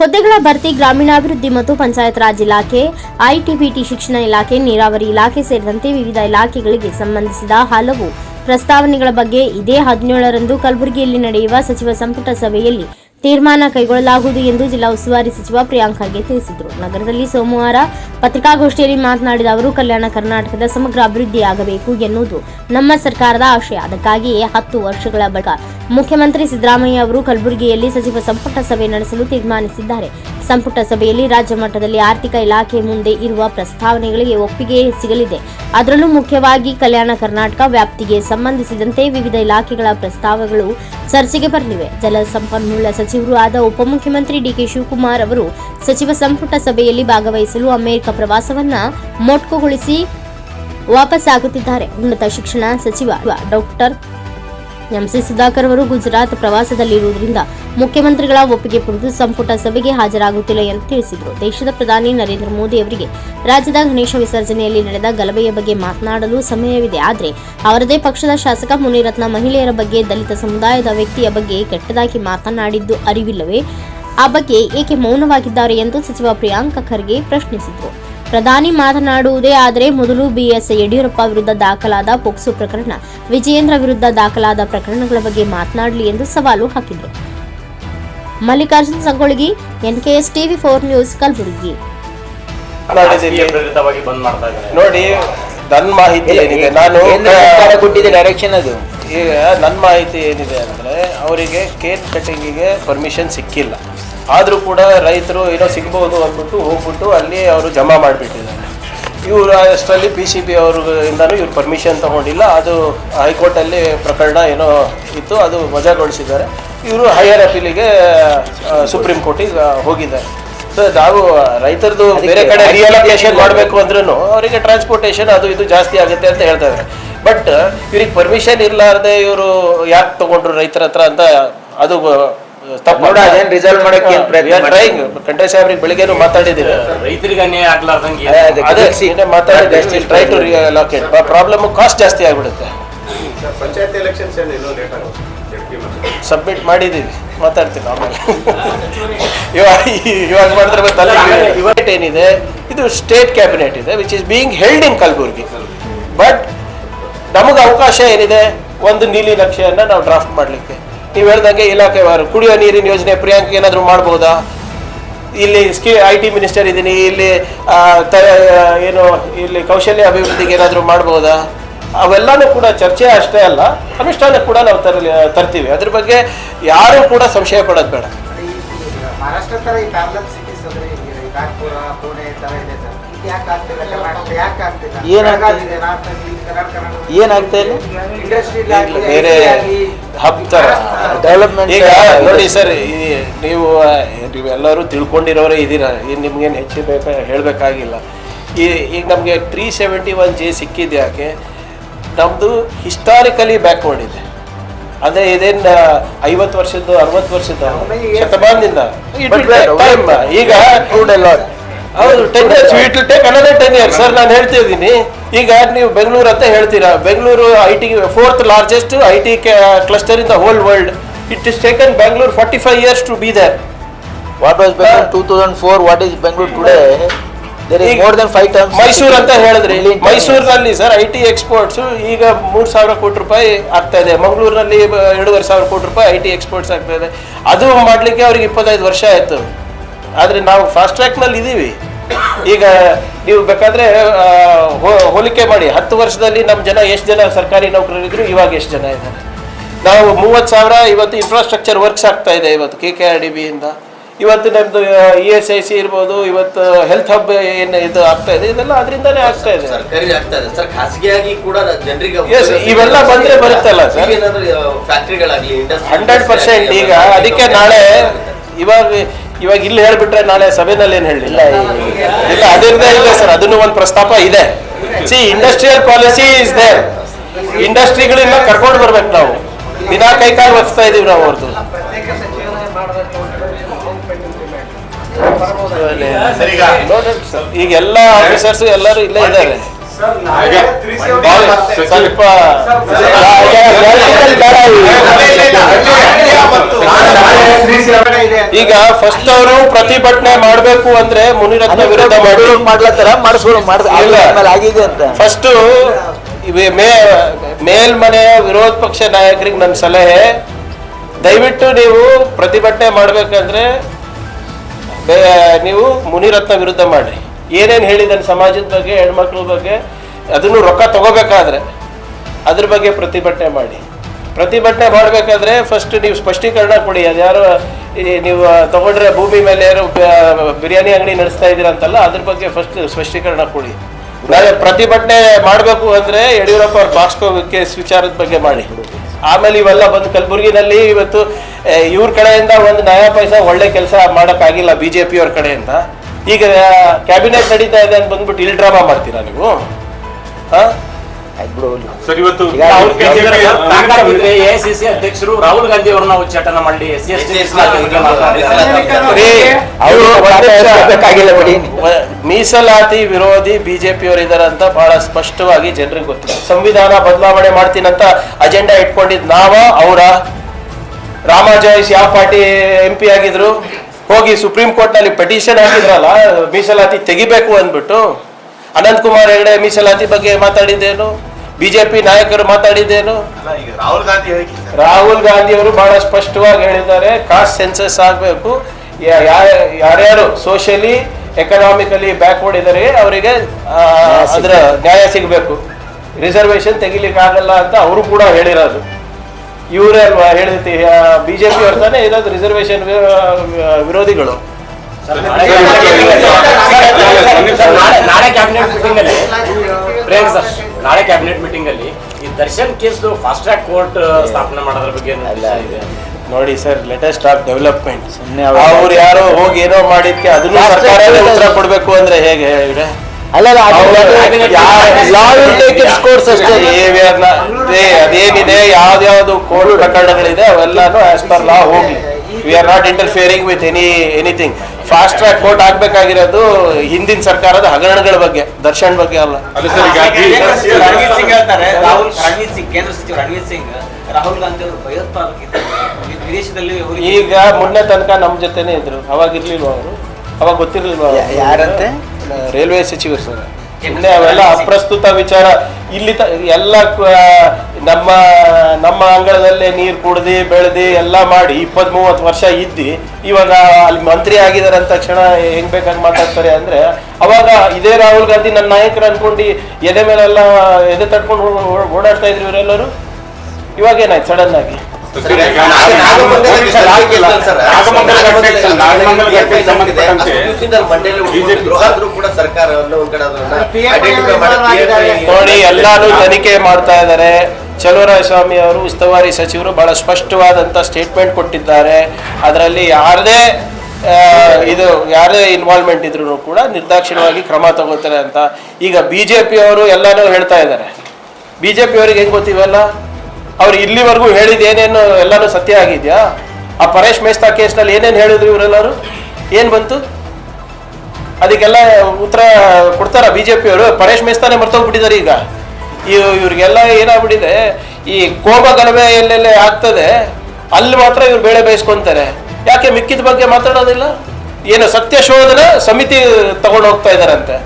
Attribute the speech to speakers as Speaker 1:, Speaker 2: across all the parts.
Speaker 1: ಹುದ್ದೆಗಳ ಭರ್ತಿ ಗ್ರಾಮೀಣಾಭಿವೃದ್ಧಿ ಮತ್ತು ಪಂಚಾಯತ್ ರಾಜ್ ಇಲಾಖೆ ಐಟಿಬಿಟಿ ಶಿಕ್ಷಣ ಇಲಾಖೆ, ನೀರಾವರಿ ಇಲಾಖೆ ಸೇರಿದಂತೆ ವಿವಿಧ ಇಲಾಖೆಗಳಿಗೆ ಸಂಬಂಧಿಸಿದ ಹಲವು ಪ್ರಸ್ತಾವನೆಗಳ ಬಗ್ಗೆ ಇದೇ ಹದಿನೇಳರಂದು ಕಲಬುರಗಿಯಲ್ಲಿ ನಡೆಯುವ ಸಚಿವ ಸಂಪುಟ ಸಭೆಯಲ್ಲಿ ತೀರ್ಮಾನ ಕೈಗೊಳ್ಳಲಾಗುವುದು ಎಂದು ಜಿಲ್ಲಾ ಉಸ್ತುವಾರಿ ಸಚಿವ ಪ್ರಿಯಾಂಕ್ ಖರ್ಗೆ ತಿಳಿಸಿದರು. ನಗರದಲ್ಲಿ ಸೋಮವಾರ ಪತ್ರಿಕಾಗೋಷ್ಠಿಯಲ್ಲಿ ಮಾತನಾಡಿದ ಅವರು, ಕಲ್ಯಾಣ ಕರ್ನಾಟಕದ ಸಮಗ್ರ ಅಭಿವೃದ್ಧಿಯಾಗಬೇಕು ಎನ್ನುವುದು ನಮ್ಮ ಸರ್ಕಾರದ ಆಶಯ. ಅದಕ್ಕಾಗಿಯೇ ಹತ್ತು ವರ್ಷಗಳ ಬಳಿಕ ಮುಖ್ಯಮಂತ್ರಿ ಸಿದ್ದರಾಮಯ್ಯ ಅವರು ಕಲಬುರಗಿಯಲ್ಲಿ ಸಚಿವ ಸಂಪುಟ ಸಭೆ ನಡೆಸಲು ತೀರ್ಮಾನಿಸಿದ್ದಾರೆ. ಸಂಪುಟ ಸಭೆಯಲ್ಲಿ ರಾಜ್ಯ ಮಟ್ಟದಲ್ಲಿ ಆರ್ಥಿಕ ಇಲಾಖೆ ಮುಂದೆ ಇರುವ ಪ್ರಸ್ತಾವನೆಗಳಿಗೆ ಒಪ್ಪಿಗೆ ಸಿಗಲಿದೆ. ಅದರಲ್ಲೂ ಮುಖ್ಯವಾಗಿ ಕಲ್ಯಾಣ ಕರ್ನಾಟಕ ವ್ಯಾಪ್ತಿಗೆ ಸಂಬಂಧಿಸಿದಂತೆ ವಿವಿಧ ಇಲಾಖೆಗಳ ಪ್ರಸ್ತಾವಗಳು ಚರ್ಚೆಗೆ ಬರಲಿವೆ. ಜಲಸಂಪನ್ಮೂಲ ಸಚಿವರು ಆದ ಉಪಮುಖ್ಯಮಂತ್ರಿ ಡಿಕೆ ಶಿವಕುಮಾರ್ ಅವರು ಸಚಿವ ಸಂಪುಟ ಸಭೆಯಲ್ಲಿ ಭಾಗವಹಿಸಲು ಅಮೆರಿಕ ಪ್ರವಾಸವನ್ನ ಮೊಟಕುಗೊಳಿಸಿ ವಾಪಸ್ಸಾಗುತ್ತಿದ್ದಾರೆ. ಉನ್ನತ ಶಿಕ್ಷಣ ಸಚಿವ ಡಾಕ್ಟರ್ ಎಂಸಿ ಸುಧಾಕರ್ ಅವರು ಗುಜರಾತ್ ಪ್ರವಾಸದಲ್ಲಿರುವುದರಿಂದ ಮುಖ್ಯಮಂತ್ರಿಗಳ ಒಪ್ಪಿಗೆ ಪಡೆದು ಸಂಪುಟ ಸಭೆಗೆ ಹಾಜರಾಗುತ್ತಿಲ್ಲ ಎಂದು ತಿಳಿಸಿದರು. ದೇಶದ ಪ್ರಧಾನಿ ನರೇಂದ್ರ ಮೋದಿ ಅವರಿಗೆ ರಾಜ್ಯದ ಗಣೇಶ ವಿಸರ್ಜನೆಯಲ್ಲಿ ನಡೆದ ಗಲಭೆಯ ಬಗ್ಗೆ ಮಾತನಾಡಲು ಸಮಯವಿದೆ. ಆದರೆ ಅವರದೇ ಪಕ್ಷದ ಶಾಸಕ ಮುನಿರತ್ನ ಮಹಿಳೆಯರ ಬಗ್ಗೆ ದಲಿತ ಸಮುದಾಯದ ವ್ಯಕ್ತಿಯ ಬಗ್ಗೆ ಕೆಟ್ಟದಾಗಿ ಮಾತನಾಡಿದ್ದು ಅರಿವಿಲ್ಲವೇ? ಆ ಬಗ್ಗೆ ಏಕೆ ಮೌನವಾಗಿದ್ದಾರೆ ಎಂದು ಸಚಿವ ಪ್ರಿಯಾಂಕ ಖರ್ಗೆ ಪ್ರಶ್ನಿಸಿದರು. ಪ್ರಧಾನಿ ಮಾತನಾಡುವುದೇ ಆದರೆ ಮೊದಲು ಬಿಎಸ್ ಯಡಿಯೂರಪ್ಪ ವಿರುದ್ಧ ದಾಖಲಾದ ಪೋಕ್ಸು ಪ್ರಕರಣ. ವಿಜಯೇಂದ್ರ ವಿರುದ್ಧ ದಾಖಲಾದ ಪ್ರಕರಣಗಳ ಬಗ್ಗೆ ಮಾತನಾಡಲಿ ಎಂದು ಸವಾಲು ಹಾಕಿದರು. Mallikarjun Sangolgi NKS TV four news Kalaburagi.
Speaker 2: ಮಾತಾಡಿದ್ದೀನಿ
Speaker 3: ಪ್ರೇರಿತವಾಗಿ ಬಂದ್ ಮಾಡ್ತಾ ಇದ್ದಾರೆ.
Speaker 2: ನೋಡಿ ನನ್ನ ಮಾಹಿತಿ ಏನಿದೆ? ನಾನು
Speaker 4: ಡೈರೆಕ್ಷನ್ ಅದು?
Speaker 2: ಈಗ ನನ್ನ ಮಾಹಿತಿ ಏನಿದೆ ಅಂದರೆ ಅವರಿಗೆ ಕೇಕ್ ಕಟಿಂಗಿಗೆ ಪರ್ಮಿಷನ್ ಸಿಕ್ಕಿಲ್ಲ. ಆದರೂ ಕೂಡ ರೈತರು ಏನೋ ಸಿಗ್ಬೋದು ಅಂದ್ಬಿಟ್ಟು ಹೋಗ್ಬಿಟ್ಟು ಅಲ್ಲಿ ಅವರು ಜಮಾ ಮಾಡಿಬಿಟ್ಟಿದ್ದಾರೆ. ಇವರು ಅಷ್ಟರಲ್ಲಿ ಪಿ ಸಿ ಬಿ ಅವ್ರಿಂದನೂ ಇವ್ರು ಪರ್ಮಿಷನ್ ತೊಗೊಂಡಿಲ್ಲ. ಅದು ಹೈಕೋರ್ಟಲ್ಲಿ ಪ್ರಕರಣ ಏನೋ ಇತ್ತು ಅದು ವಜಾಗೊಳಿಸಿದ್ದಾರೆ. ಇವರು ಹೈಯರ್ ಅಪೀಲಿಗೆ ಸುಪ್ರೀಂ ಕೋರ್ಟಿಗೆ ಹೋಗಿದ್ದಾರೆ. ಸೊ ನಾವು ರೈತರದು ಬೇರೆ ಕಡೆ ರಿಯಲೈಸೇಷನ್ ಮಾಡಬೇಕು ಅಂದ್ರೂ ಅವರಿಗೆ ಟ್ರಾನ್ಸ್ಪೋರ್ಟೇಷನ್ ಅದು ಇದು ಜಾಸ್ತಿ ಆಗುತ್ತೆ ಅಂತ ಹೇಳ್ತಾ ಇದ್ದಾರೆ ಬಟ್ ಇವ್ರಿಗೆ ಪರ್ಮಿಷನ್ ಇರಲಾರ್ದೆ ಇವರು ಯಾಕೆ ತಗೊಂಡ್ರು ರೈತರ ಹತ್ರ ಅಂತ ಅದು
Speaker 4: ಅದೇನ್ ರಿಸಲ್ವ್ ಮಾಡಕ್ಕೆ ಏನ್ ಪ್ರಯತ್ನ
Speaker 2: ಕಂಠೆ ಸಾಹೇಬ್ರಿಗೆ ಬೆಳಿಗ್ಗೆನೂ ಮಾತಾಡಿದ್ದೀವಿ.
Speaker 3: ರೈತರಿಗೆ ಅನ್ಯಾಯ ಆಗ್ಲಾರ್ದಂಗೆ
Speaker 2: ಮಾತಾಡಿದ್ದೆ try to relocate problem cost ಜಾಸ್ತಿ ಆಗ್ಬಿಡುತ್ತೆ.
Speaker 5: ಪಂಚಾಯತ್ ಎಲೆಕ್ಷನ್ಸ್ ಏನು ಲೇಟ್ ಆಗುತ್ತೆ
Speaker 2: ಸಬ್ಮಿಟ್ ಮಾಡಿದ್ದೀವಿ. ಮಾತಾಡ್ತೀನಿ ಆಮೇಲೆ. ಇವಾಗ ಇವಾಗ ಮಾಡಿದ್ರೆ ಮತ್ತೆ ಅಲ್ಲಿ ಇವತ್ತು ಏನಿದೆ? ಇದು ಸ್ಟೇಟ್ ಕ್ಯಾಬಿನೆಟ್ ಇದೆ which is being held in Kalaburgi but ನಮಗೆ ಅವಕಾಶ ಏನಿದೆ? ಒಂದು ನೀಲಿ ನಕ್ಷೆಯನ್ನ ನಾವು ಡ್ರಾಫ್ಟ್ ಮಾಡಲಿಕ್ಕೆ. ನೀವು ಹೇಳ್ದಂಗೆ ಇಲಾಖೆವಾರು ಕುಡಿಯೋ ನೀರಿನ ಯೋಜನೆ ಪ್ರಿಯಾಂಕ್ ಏನಾದರೂ ಮಾಡ್ಬೋದಾ? ಇಲ್ಲಿ ಸ್ಕಿ ಐ ಟಿ ಮಿನಿಸ್ಟರ್ ಇದ್ದೀನಿ ಇಲ್ಲಿ ತ ಏನು ಇಲ್ಲಿ ಕೌಶಲ್ಯ ಅಭಿವೃದ್ಧಿಗೆ ಏನಾದರೂ ಮಾಡ್ಬೋದಾ? ಅವೆಲ್ಲನೂ ಕೂಡ ಚರ್ಚೆ ಅಷ್ಟೇ ಅಲ್ಲ ಅನುಷ್ಠಾನ ಕೂಡ ನಾವು ತರಲಿ ತರ್ತೀವಿ. ಅದ್ರ ಬಗ್ಗೆ ಯಾರೂ ಕೂಡ ಸಂಶಯ ಪಡೋದು ಬೇಡ.
Speaker 4: ಏನಾಗ್ತಿದೆ?
Speaker 6: ಇದೆ,
Speaker 4: ಏನಾಗ್ತಾ ಇಲ್ಲ
Speaker 2: ಬೇರೆ ಹಬ್ ಥರ
Speaker 4: ಡೆವಲಪ್ಮೆಂಟ್
Speaker 2: ಈಗ ನೋಡಿ ಸರ್ ನೀವು ನೀವೆಲ್ಲರೂ ತಿಳ್ಕೊಂಡಿರೋರೇ ಇದ್ದೀರಾ? ಈಗ ನಿಮ್ಗೇನು ಹೆಚ್ಚು ಬೇಕ ಹೇಳಬೇಕಾಗಿಲ್ಲ. ಈ ಈಗ ನಮಗೆ ತ್ರೀ ಸೆವೆಂಟಿ ಒನ್ ಜಿ ಸಿಕ್ಕಿದ್ದು ಯಾಕೆ? ನಮ್ಮದು ಹಿಸ್ಟಾರಿಕಲಿ ಬ್ಯಾಕ್ವರ್ಡ್ ಇದೆ. ಅಂದರೆ ಇದೇನು ಐವತ್ತು ವರ್ಷದ್ದು ಅರವತ್ತು ವರ್ಷದ್ದು ಶತಮಾನದಿಂದ. ಈಗ ಹೌದು ten years we to take another ten years sir ನಾನು ಹೇಳ್ತಾ ಇದ್ದೀನಿ. ಈಗ ನೀವು ಬೆಂಗಳೂರು ಅಂತ ಹೇಳ್ತೀರಾ? Bengaluru I T fourth largest I T cluster in the whole world it is taken Bengaluru forty five years to be there
Speaker 4: what was Bengaluru two thousand four what is Bengaluru today
Speaker 2: Mysuru ಅಂತ ಹೇಳಿದ್ರಿ. ಮೈಸೂರಿನಲ್ಲಿ sir I T exports ಈಗ ಮೂರು ಸಾವಿರ ಕೋಟಿ ರೂಪಾಯಿ ಆಗ್ತಾ ಇದೆ. ಮಂಗಳೂರಿನಲ್ಲಿ ಎರಡೂವರೆ ಸಾವಿರ ಕೋಟಿ ರೂಪಾಯಿ ಐ ಟಿ ಎಕ್ಸ್ಪೋರ್ಟ್ಸ್ ಆಗ್ತಾ ಇದೆ. ಅದು ಮಾಡಲಿಕ್ಕೆ ಅವ್ರಿಗೆ ಇಪ್ಪತ್ತೈದು ವರ್ಷ ಆಯಿತು. ಆದರೆ ನಾವು ಫಾಸ್ಟ್ ಟ್ರ್ಯಾಕ್ನಲ್ಲಿ ಇದ್ದೀವಿ ಈಗ ನೀವು ಬೇಕಾದ್ರೆ ಹೋಲಿಕೆ ಮಾಡಿ. ಹತ್ತು ವರ್ಷದಲ್ಲಿ ನಮ್ಮ ಜನ ಎಷ್ಟು ಜನ ಸರ್ಕಾರಿ ನೌಕರರಿದ್ರು ಇವಾಗ ಎಷ್ಟು ಜನ ಇದ್ದಾರೆ? ನಾವು ಮೂವತ್ತು ಸಾವಿರ ಇವತ್ತು ಇನ್ಫ್ರಾಸ್ಟ್ರಕ್ಚರ್ ವರ್ಕ್ಸ್ ಆಗ್ತಾ ಇದೆ ಇವತ್ತು ಕೆ ಕೆ ಆರ್ ಡಿ ಬಿಯಿಂದ ಇವತ್ತು ನಮ್ಮದು ಇ ಎಸ್ ಐ ಸಿ ಇರ್ಬೋದು ಇವತ್ತು ಹೆಲ್ತ್ ಹಬ್ ಏನು ಇದು ಆಗ್ತಾ ಇದೆ ಇದೆಲ್ಲ ಅದರಿಂದನೇ ಆಗ್ತಾ ಇದೆ.
Speaker 5: ಸರ್ಕಾರಿ ಆಗ್ತಾ ಇದೆ. ಸರ್ ಖಾಸಗಿಯಾಗಿ ಕೂಡ ಜನರಿಗೆ
Speaker 2: ಇವೆಲ್ಲ ಬಂದ್ರೆ ಬರುತ್ತಲ್ಲ ಸರ್?
Speaker 5: ಫ್ಯಾಕ್ಟ್ರಿಗಳಾಗ್ಲಿ
Speaker 2: ಹಂಡ್ರೆಡ್ ಪರ್ಸೆಂಟ್ ಈಗ ಅದಕ್ಕೆ ನಾಳೆ ಇವಾಗ ಇವಾಗ ಇಲ್ಲಿ ಹೇಳ್ಬಿಟ್ರೆ ನಾಳೆ ಸಭೆನಲ್ಲಿ ಏನು ಹೇಳಿಲ್ಲ ಇಲ್ಲ ಅದರಿಂದ ಇಲ್ಲ ಸರ್ ಅದನ್ನು ಒಂದು ಪ್ರಸ್ತಾಪ ಇದೆ. See industrial policy is there ಇಂಡಸ್ಟ್ರಿಗಳನ್ನ ಕರ್ಕೊಂಡು ಬರ್ಬೇಕು ನಾವು. ದಿನಾ ಕೈ ಕಾಲು ಒತ್ತಾ ಇದೀವಿ ನಾವು ಅವ್ರದ್ದು ಈಗ ಎಲ್ಲ ಆಫೀಸರ್ಸ್ ಎಲ್ಲರೂ ಇಲ್ಲೇ ಇದ್ದಾರೆ. ಸ್ವಲ್ಪ ಈಗ ಫಸ್ಟ್ ಅವರು ಪ್ರತಿಭಟನೆ ಮಾಡಬೇಕು ಅಂದ್ರೆ ಮುನಿರತ್ನ ವಿರುದ್ಧ ಮಾಡಿ
Speaker 4: ಮಾಡ್ಲತ್ತಾರ ಮಾಡಿಸ್ಕೊಂಡು ಮಾಡ್ದ
Speaker 2: ಇಲ್ಲ.
Speaker 4: ಆಮೇಲೆ ಆಗಿದೆ ಅಂತ
Speaker 2: ಫಸ್ಟ್ ಮೇ ಮೇಲ್ಮನೆಯ ವಿರೋಧ ಪಕ್ಷ ನಾಯಕರಿಗೆ ನನ್ನ ಸಲಹೆ ದಯವಿಟ್ಟು ನೀವು ಪ್ರತಿಭಟನೆ ಮಾಡಬೇಕಂದ್ರೆ ನೀವು ಮುನಿರತ್ನ ವಿರುದ್ಧ ಮಾಡಿ ಏನೇನು ಹೇಳಿದ್ದಾನೆ ಸಮಾಜದ ಬಗ್ಗೆ, ಹೆಣ್ಮಕ್ಳ ಬಗ್ಗೆ, ಅದನ್ನು ರೊಕ್ಕ ತಗೋಬೇಕಾದ್ರೆ ಅದ್ರ ಬಗ್ಗೆ ಪ್ರತಿಭಟನೆ ಮಾಡಿ. ಪ್ರತಿಭಟನೆ ಮಾಡಬೇಕಾದ್ರೆ ಫಸ್ಟ್ ನೀವು ಸ್ಪಷ್ಟೀಕರಣ ಕೊಡಿ ಅದ್ಯಾರೋ ನೀವು ತಗೊಂಡ್ರೆ ಭೂಮಿ ಮೇಲೆ ಯಾರು ಬಿರಿಯಾನಿ ಅಂಗಡಿ ನಡೆಸ್ತಾ ಇದ್ದೀರಾ ಅಂತಲ್ಲ, ಅದ್ರ ಬಗ್ಗೆ ಫಸ್ಟ್ ಸ್ಪಷ್ಟೀಕರಣ ಕೊಡಿ. ನಾಳೆ ಪ್ರತಿಭಟನೆ ಮಾಡಬೇಕು ಅಂದ್ರೆ ಯಡಿಯೂರಪ್ಪ ಅವ್ರ ಬಾಸ್ಕೋ ಕೇಸ್ ವಿಚಾರದ ಬಗ್ಗೆ ಮಾಡಿ. ಆಮೇಲೆ ಇವೆಲ್ಲ ಬಂದು ಕಲಬುರಗಿನಲ್ಲಿ ಇವತ್ತು ಇವ್ರ ಕಡೆಯಿಂದ ಒಂದು ನಯಾ ಪೈಸಾ ಒಳ್ಳೆ ಕೆಲಸ ಮಾಡೋಕ್ಕಾಗಿಲ್ಲ ಬಿ ಜೆ ಪಿಯವ್ರ ಕಡೆಯಿಂದ. ಈಗ ಕ್ಯಾಬಿನೆಟ್ ನಡೀತಾ ಇದೆ ಅಂತ ಬಂದ್ಬಿಟ್ಟು ಇಲ್ಲಿ ಡ್ರಾಮಾ ಮಾಡ್ತೀರಾ ನೀವು?
Speaker 3: ಎಐಸಿಸಿ ಅಧ್ಯಕ್ಷರು ರಾಹುಲ್ ಗಾಂಧಿ ಅವರನ್ನ ಉಚ್ಚಾಟನ ಮಾಡಿ ಎಸ್
Speaker 2: ಮೀಸಲಾತಿ ವಿರೋಧಿ ಬಿಜೆಪಿಯವರು ಇದಾರೆ ಅಂತ ಬಹಳ ಸ್ಪಷ್ಟವಾಗಿ ಜನರಿಗೆ ಗೊತ್ತಿಲ್ಲ ಸಂವಿಧಾನ ಬದಲಾವಣೆ ಮಾಡ್ತೀನಂತ ಅಜೆಂಡಾ ಇಟ್ಕೊಂಡಿದ್ ನಾವ ಅವರ. ರಾಮ ಜೋಯಿಸ್ ಯಾವ ಪಾರ್ಟಿ ಎಂ ಪಿ ಆಗಿದ್ರು? ಹೋಗಿ ಸುಪ್ರೀಂ ಕೋರ್ಟ್ನಲ್ಲಿ ಪೆಟಿಷನ್ ಹಾಕಿದ್ರಲ್ಲ ಮೀಸಲಾತಿ ತೆಗಿಬೇಕು ಅಂದ್ಬಿಟ್ಟು ಅನಂತ್ ಕುಮಾರ್ ಹೆಗಡೆ ಮೀಸಲಾತಿ ಬಗ್ಗೆ ಮಾತಾಡಿದ್ದೇನು? ಬಿಜೆಪಿ ನಾಯಕರು ಮಾತಾಡಿದ್ದೇನು?
Speaker 5: ರಾಹುಲ್ ಗಾಂಧಿ
Speaker 2: ರಾಹುಲ್ ಗಾಂಧಿ ಅವರು ಬಹಳ ಸ್ಪಷ್ಟವಾಗಿ ಹೇಳಿದ್ದಾರೆ ಕಾಸ್ಟ್ ಸೆನ್ಸಸ್ ಆಗಬೇಕು. ಯಾರ್ಯಾರು ಸೋಷಿಯಲಿ ಎಕನಾಮಿಕಲಿ ಬ್ಯಾಕ್ವರ್ಡ್ ಇದ್ದಾರೆ ಅವರಿಗೆ ಅದರ ನ್ಯಾಯ ಸಿಗಬೇಕು. ರಿಸರ್ವೇಶನ್ ತೆಗಿಲಿಕ್ಕೆ ಆಗಲ್ಲ ಅಂತ ಅವರು ಕೂಡ ಹೇಳಿರೋದು. ಇವರೇ ಅಲ್ವಾ ಹೇಳಿರ್ತಿ ಬಿಜೆಪಿ ಅವ್ರ ತಾನೇ ಇರೋದು ರಿಸರ್ವೇಶನ್ ವಿರೋಧಿಗಳು?
Speaker 3: ನಾಳೆ ನಾಳೆ ಕ್ಯಾಬಿನೆಟ್ ಮೀಟಿಂಗ್ ಅಲ್ಲಿ. ಸರ್ ನಾಳೆ ಕ್ಯಾಬಿನೆಟ್ ಮೀಟಿಂಗ್ ಅಲ್ಲಿ. ಈ Darshan case fast track court ಸ್ಥಾಪನೆ ಮಾಡೋದ್ರ ಬಗ್ಗೆ ಏನು ವಿಷಯ ಇದೆ?
Speaker 2: ನೋಡಿ ಸರ್ ಲೇಟೆಸ್ಟ್ ಆಫ್ ಡೆವಲಪ್ಮೆಂಟ್
Speaker 4: ಸುಮ್ಮನೆ ಅವ್ರು-
Speaker 2: ಯಾರೋ ಹೋಗಿ ಏನೋ ಮಾಡಿದ್ಕೆ ಅದನ್ನು
Speaker 4: court
Speaker 2: ಉತ್ತರ ಕೊಡ್ಬೇಕು ಅಂದ್ರೆ ಹೇಗೆ ಹೇಳಿದ್ರೆ? ಅದೇನಿದೆ? ಯಾವ್ದಾವ್ದು ಕೋರ್ಟ್ ಪ್ರಕರಣಗಳಿದೆ ಅವೆಲ್ಲಾನು ಆಸ್ ಪರ್ ಲಾ ಹೋಗಿ we are not interfering with any anything fast track court ಆಗ್ಬೇಕಾಗಿರೋದು ಹಿಂದಿನ ಸರ್ಕಾರದ ಹಗರಣಗಳ ಬಗ್ಗೆ ದರ್ಶನ್ ಬಗ್ಗೆ ಅಲ್ಲ.
Speaker 7: ರಣವೀರ್ ಸಿಂಗ್ ಹೇಳ್ತಾರೆ ರಾಹುಲ್ ರಣವೀರ್ ಸಿಂಗ್ ಕೇಂದ್ರ ಸಚಿವ ರಣವೀರ್ ಸಿಂಗ್ ರಾಹುಲ್ ಗಾಂಧಿ ಅವರು ಭಯೋತ್ಪಾದಕ ವಿದೇಶದಲ್ಲಿ
Speaker 2: ಈಗ ಮೊನ್ನೆ ತನಕ ನಮ್ಮ ಜೊತೆನೆ ಇದ್ರು. ಅವಾಗಿರ್ಲಿಲ್ವ ಅವರು? ಅವಾಗ ಗೊತ್ತಿರ್ಲಿಲ್ವಾ
Speaker 4: ಯಾರಂತೆ?
Speaker 2: ರೈಲ್ವೆ ಸಚಿವರು ಸರ್. ಇನ್ನೇ ಅವೆಲ್ಲ ಅಪ್ರಸ್ತುತ ವಿಚಾರ. ಇಲ್ಲಿ ತ, ಎಲ್ಲ ನಮ್ಮ ನಮ್ಮ ಅಂಗಳದಲ್ಲೇ ನೀರು ಕುಡ್ದು, ಬೆಳೆದು ಎಲ್ಲ ಮಾಡಿ ಇಪ್ಪತ್ತ್ ಮೂವತ್ತು ವರ್ಷ ಇದ್ದು. ಇವಾಗ ಅಲ್ಲಿ ಮಂತ್ರಿ ಆಗಿದ್ದಾರೆ ಅಂತ ತಕ್ಷಣ ಹೆಂಗ್ ಬೇಕಾಗಿ ಮಾತಾಡ್ತಾರೆ ಅಂದ್ರೆ, ಅವಾಗ ಇದೇ ರಾಹುಲ್ ಗಾಂಧಿ ನನ್ನ ನಾಯಕರು ಅನ್ಕೊಂಡು ಎದೆ ಮೇಲೆಲ್ಲ ಎದೆ ಓ- ಓಡಾಡ್ತಾ ಇದ್ರು ಇವರೆಲ್ಲರೂ. ಇವಾಗ ಏನಾಯ್ತು ಸಡನ್ ನೋಡಿ ಎಲ್ಲಾನು ತನಿಖೆ ಮಾಡ್ತಾ ಇದ್ದಾರೆ. ಚಲುವರಾಯ ಸ್ವಾಮಿ ಅವರು ಉಸ್ತುವಾರಿ ಸಚಿವರು ಬಹಳ ಸ್ಪಷ್ಟವಾದಂತ ಸ್ಟೇಟ್ಮೆಂಟ್ ಕೊಟ್ಟಿದ್ದಾರೆ. ಅದರಲ್ಲಿ ಯಾರದೇ ಆ, ಇದು ಯಾರೇ ಇನ್ವಾಲ್ವ್ಮೆಂಟ್ ಇದ್ರು ಕೂಡ ನಿರ್ದಾಕ್ಷಿಣ್ಯವಾಗಿ ಕ್ರಮ ತಗೋತಾರೆ ಅಂತ. ಈಗ ಬಿಜೆಪಿ ಅವರು ಎಲ್ಲಾನು ಹೇಳ್ತಾ ಇದ್ದಾರೆ. ಬಿಜೆಪಿ ಅವ್ರಿಗೆ ಹೆಂಗ್ ಗೊತ್ತಿವೆಲ್ಲ ಅವ್ರು ಇಲ್ಲಿವರೆಗೂ ಹೇಳಿದ ಏನೇನು ಎಲ್ಲಾನು ಸತ್ಯ ಆಗಿದ್ಯಾ? ಆ ಪರೇಶ್ ಮೇಸ್ತಾ ಕೇಸ್ನಲ್ಲಿ ಏನೇನು ಹೇಳಿದ್ರು ಇವರೆಲ್ಲರೂ? ಏನ್ ಬಂತು? ಅದಕ್ಕೆಲ್ಲ ಉತ್ತರ ಕೊಡ್ತಾರ ಬಿಜೆಪಿ ಅವರು? ಪರೇಶ್ ಮೇಸ್ತಾನೆ ಮರ್ತೋಗ್ಬಿಟ್ಟಿದ್ದಾರೆ ಈಗ. ಇವ್ ಇವ್ರಿಗೆಲ್ಲ ಏನಾಗ್ಬಿಟ್ಟಿದೆ, ಈ ಕೋಪ ಗಲಭೆ ಎಲ್ಲೆಲ್ಲಿ ಆಗ್ತದೆ, ಅಲ್ಲಿ ಮಾತ್ರ ಇವ್ರು ಬೇಳೆ ಬೇಯಿಸ್ಕೊಂತಾರೆ. ಯಾಕೆ ಮಿಕ್ಕಿದ ಬಗ್ಗೆ ಮಾತಾಡೋದಿಲ್ಲ? ಏನು ಸತ್ಯ ಶೋಧನೆ ಸಮಿತಿ ತಗೊಂಡು ಹೋಗ್ತಾ ಇದಾರಂತೆ.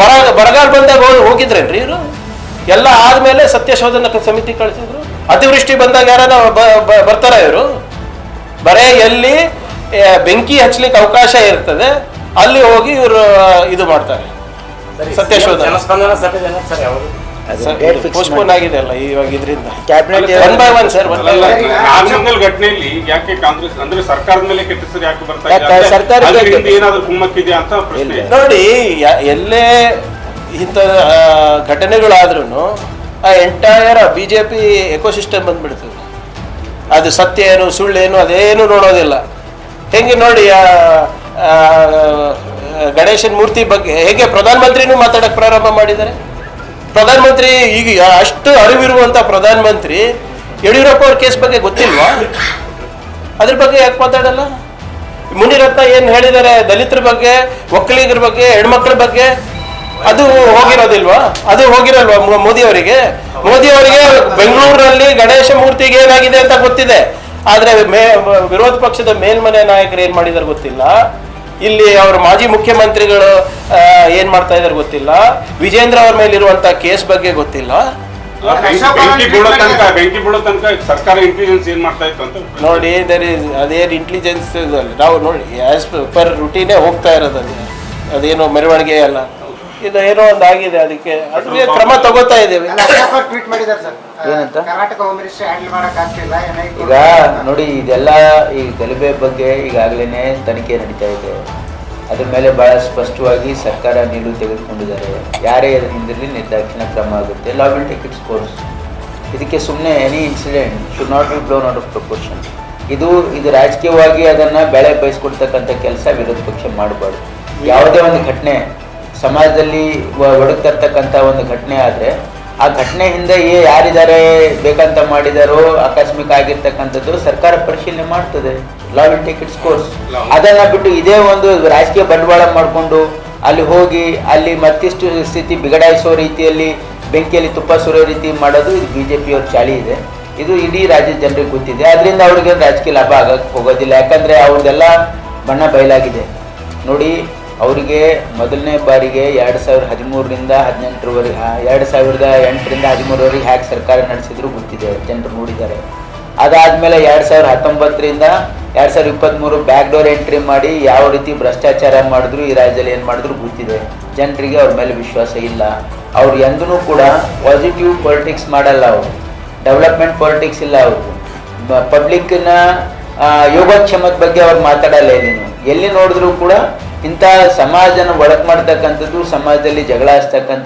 Speaker 2: ಬರ ಬರಗಾಲ ಬಂದಾಗ ಹೋಗಿ ಹೋಗಿದ್ರೇನ್ರಿ ಇವರು? ಎಲ್ಲ ಆದ್ಮೇಲೆ ಸತ್ಯಶೋಧನ ಸಮಿತಿ ಕಳಿಸಿದ್ರು. ಅತಿವೃಷ್ಟಿ ಬಂದಾಗ ಯಾರನ್ನ ಬರ್ತಾರ ಇವರು? ಬರೇ ಎಲ್ಲಿ ಬೆಂಕಿ ಹಚ್ಚಲಿಕ್ಕೆ ಅವಕಾಶ ಇರ್ತದೆ ಅಲ್ಲಿ ಹೋಗಿ ಇವರು ಇದು ಮಾಡ್ತಾರೆ.
Speaker 3: ಸತ್ಯಶೋಧನ. ಸರ್
Speaker 2: ಪೋಸ್ಟ್ಪೋನ್ ಆಗಿದೆ ಅಲ್ಲ ಇವಾಗ ಇದರಿಂದ.
Speaker 4: Cabinet
Speaker 2: one by one sir
Speaker 5: ಘಟನೆಯಲ್ಲಿ ಯಾಕೆ ಕಾಂಗ್ರೆಸ್ ಅಂದ್ರೆ ಸರ್ಕಾರದ ಮೇಲೆ ಕೆಟ್ಟ ಹೆಸರು ಯಾಕೆ ಬರ್ತಾ ಸರ್ಕಾರ? ಏನಾದ್ರು ಕುಮ್ಮಕ್ಕಿದೆಯಾ ಅಂತ ಪ್ರಶ್ನೆ
Speaker 2: ನೋಡಿ ಎಲ್ಲೇ ಇಂಥ ಘಟನೆಗಳಾದ್ರೂ ಆ entire B J P ecosystem ಬಂದ್ಬಿಡ್ತದೆ. ಅದು ಸತ್ಯ ಏನು ಸುಳ್ಳೇನು ಅದೇನು ನೋಡೋದಿಲ್ಲ. ಹೆಂಗೆ ನೋಡಿ ಆ, ಗಣೇಶನ್ ಮೂರ್ತಿ ಬಗ್ಗೆ ಹೇಗೆ ಪ್ರಧಾನಮಂತ್ರಿನೂ ಮಾತಾಡೋಕ್ಕೆ ಪ್ರಾರಂಭ ಮಾಡಿದ್ದಾರೆ? ಪ್ರಧಾನಮಂತ್ರಿ ಈಗ ಅಷ್ಟು ಅರಿವಿರುವಂಥ ಪ್ರಧಾನಮಂತ್ರಿ ಯಡಿಯೂರಪ್ಪ ಅವ್ರ ಕೇಸ್ ಬಗ್ಗೆ ಗೊತ್ತಿಲ್ವಾ? ಅದ್ರ ಬಗ್ಗೆ ಯಾಕೆ ಮಾತಾಡಲ್ಲ? ಮುನಿರತ್ನ ಏನು ಹೇಳಿದ್ದಾರೆ ದಲಿತರ ಬಗ್ಗೆ ಒಕ್ಕಲಿಗರ ಬಗ್ಗೆ ಹೆಣ್ಮಕ್ಳ ಬಗ್ಗೆ ಅದು ಹೋಗಿರೋದಿಲ್ವಾ? ಅದು ಹೋಗಿರಲ್ವಾ ಮೋದಿ ಅವರಿಗೆ ಮೋದಿ ಅವರಿಗೆ ಬೆಂಗಳೂರಲ್ಲಿ ಗಣೇಶ ಮೂರ್ತಿಗೆ ಏನಾಗಿದೆ ಅಂತ ಗೊತ್ತಿದೆ. ಆದ್ರೆ ಮೇ ವಿರೋಧ ಪಕ್ಷದ ಮೇಲ್ಮನೆ ನಾಯಕರು ಏನ್ ಮಾಡಿದಾರೆ ಗೊತ್ತಿಲ್ಲ. ಇಲ್ಲಿ ಅವ್ರ ಮಾಜಿ ಮುಖ್ಯಮಂತ್ರಿಗಳು ಏನ್ ಮಾಡ್ತಾ ಇದಾರೆ ಗೊತ್ತಿಲ್ಲ. ವಿಜೇಂದ್ರ ಅವ್ರ ಮೇಲಿರುವಂತ ಕೇಸ್ ಬಗ್ಗೆ ಗೊತ್ತಿಲ್ಲ.
Speaker 8: ಸರ್ಕಾರ ಇಂಟೆಲಿಜೆನ್ಸ್ ಏನ್ ಮಾಡ್ತಾ ಇತ್ತು ಅಂತ
Speaker 2: ನೋಡಿ ಅದೇನ್ ಇಂಟೆಲಿಜೆನ್ಸ್ ನಾವು ನೋಡಿ ಆಸ್ ಪರ್ ರುಟೀನೇ ಹೋಗ್ತಾ ಇರೋದಲ್ಲಿ ಅದೇನೋ ಮೆರವಣಿಗೆ ಅಲ್ಲ. ಇದು ಏನೋ ಒಂದು ಆಗಿದೆ ಅದಕ್ಕೆ. ಅದಕ್ಕೆ ಕ್ರಮ ತಗೋತಾ ಇದ್ದೇವೆ.
Speaker 6: ಟ್ವೀಟ್ ಮಾಡಿದ್ದಾರೆ ಸರ್?
Speaker 4: ಏನಂತ?
Speaker 6: ಕರ್ನಾಟಕ ಹೋಮ್ ಮಿನಿಸ್ಟ್ರಿ ಹ್ಯಾಂಡಲ್ ಮಾಡಕ್ ಆಗ್ತಿಲ್ಲ
Speaker 4: ಈಗ ನೋಡಿ ಇದೆಲ್ಲ ಈ ಗಲಭೆ ಬಗ್ಗೆ ಈಗಾಗಲೇ ತನಿಖೆ ನಡೀತಾ ಇದೆ. ಅದ್ರ ಮೇಲೆ ಬಹಳ ಸ್ಪಷ್ಟವಾಗಿ ಸರ್ಕಾರ ನಿಲುವು ತೆಗೆದುಕೊಂಡಿದ್ದಾರೆ. ಯಾರೇ ಅದರ ಹಿಂದಿರಲಿ ನಿರ್ದಾಕ್ಷಿಣ ಕ್ರಮ ಆಗುತ್ತೆ. Law will take its course ಇದಕ್ಕೆ ಸುಮ್ಮನೆ any incident should not be blown out of proportion ಇದು ಇದು ರಾಜಕೀಯವಾಗಿ ಅದನ್ನು ಬೆಳೆ ಬಯಸ್ಕೊಡ್ತಕ್ಕಂಥ ಕೆಲಸ ವಿರೋಧ ಪಕ್ಷ ಮಾಡಬಾರ್ದು. ಯಾವುದೇ ಒಂದು ಘಟನೆ ಸಮಾಜದಲ್ಲಿ ಒಡಕ್ತಿರ್ತಕ್ಕಂಥ ಒಂದು ಘಟನೆ ಆದರೆ ಆ ಘಟನೆ ಹಿಂದೆ ಏ ಯಾರಿದ್ದಾರೆ ಬೇಕಂತ ಮಾಡಿದಾರೋ ಆಕಸ್ಮಿಕ ಆಗಿರ್ತಕ್ಕಂಥದ್ದು ಸರ್ಕಾರ ಪರಿಶೀಲನೆ ಮಾಡ್ತದೆ. Law will take its course ಅದನ್ನ ಬಿಟ್ಟು ಇದೇ ಒಂದು ರಾಜಕೀಯ ಬಂಡವಾಳ ಮಾಡಿಕೊಂಡು ಅಲ್ಲಿ ಹೋಗಿ ಅಲ್ಲಿ ಮತ್ತಿಷ್ಟು ಸ್ಥಿತಿ ಬಿಗಡಾಯಿಸೋ ರೀತಿಯಲ್ಲಿ ಬೆಂಕಿಯಲ್ಲಿ ತುಪ್ಪ ಸುರೋ ರೀತಿ ಮಾಡೋದು ಇದು ಬಿ ಜೆ ಪಿಯವ್ರ ಚಾಳಿ ಇದೆ. ಇದು ಇಡೀ ರಾಜ್ಯದ ಜನರಿಗೆ ಗೊತ್ತಿದೆ. ಅದರಿಂದ ಅವ್ರಿಗೆ ರಾಜಕೀಯ ಲಾಭ ಆಗಕ್ಕೆ ಹೋಗೋದಿಲ್ಲ. ಯಾಕಂದ್ರೆ ಅವ್ರದ್ದೆಲ್ಲ ಬಣ್ಣ ಬಯಲಾಗಿದೆ. ನೋಡಿ ಅವರಿಗೆ ಮೊದಲನೇ ಬಾರಿಗೆ ಎರಡು ಸಾವಿರದ ಹದಿಮೂರರಿಂದ ಹದಿನೆಂಟರವರೆಗೆ ಎರಡು ಸಾವಿರದ ಎಂಟರಿಂದ ಹದಿಮೂರವರೆಗೆ ಹ್ಯಾಕ್ ಸರ್ಕಾರ ನಡೆಸಿದ್ರು ಗೊತ್ತಿದೆ, ಜನರು ನೋಡಿದ್ದಾರೆ. ಅದಾದಮೇಲೆ ಎರಡು ಸಾವಿರದ ಹತ್ತೊಂಬತ್ತರಿಂದ ಎರಡು ಸಾವಿರದ ಇಪ್ಪತ್ತ್ಮೂರು ಬ್ಯಾಕ್ ಡೋರ್ ಎಂಟ್ರಿ ಮಾಡಿ ಯಾವ ರೀತಿ ಭ್ರಷ್ಟಾಚಾರ ಮಾಡಿದ್ರು, ಈ ರಾಜ್ಯದಲ್ಲಿ ಏನು ಮಾಡಿದ್ರು ಗೊತ್ತಿದೆ. ಜನರಿಗೆ ಅವ್ರ ಮೇಲೆ ವಿಶ್ವಾಸ ಇಲ್ಲ. ಅವ್ರು ಎಂದೂ ಕೂಡ ಪಾಸಿಟಿವ್ ಪೊಲಿಟಿಕ್ಸ್ ಮಾಡಲ್ಲ ಅವರು. ಡೆವಲಪ್ಮೆಂಟ್ ಪೊಲಿಟಿಕ್ಸ್ ಇಲ್ಲ ಅವರು. ಪಬ್ಲಿಕ್ನ ಯೋಗಕ್ಷೇಮದ ಬಗ್ಗೆ ಅವ್ರು ಮಾತಾಡಲ್ಲ ನೀನು ಎಲ್ಲಿ ನೋಡಿದ್ರು ಕೂಡ ಇಂಥ ಸಮಾಜನ ಒಳಕ್ ಮಾಡ್ತಕ್ಕಂಥದ್ದು ಸಮಾಜದಲ್ಲಿ ಜಗಳ ಹಚ್ತಕ್ಕಂಥ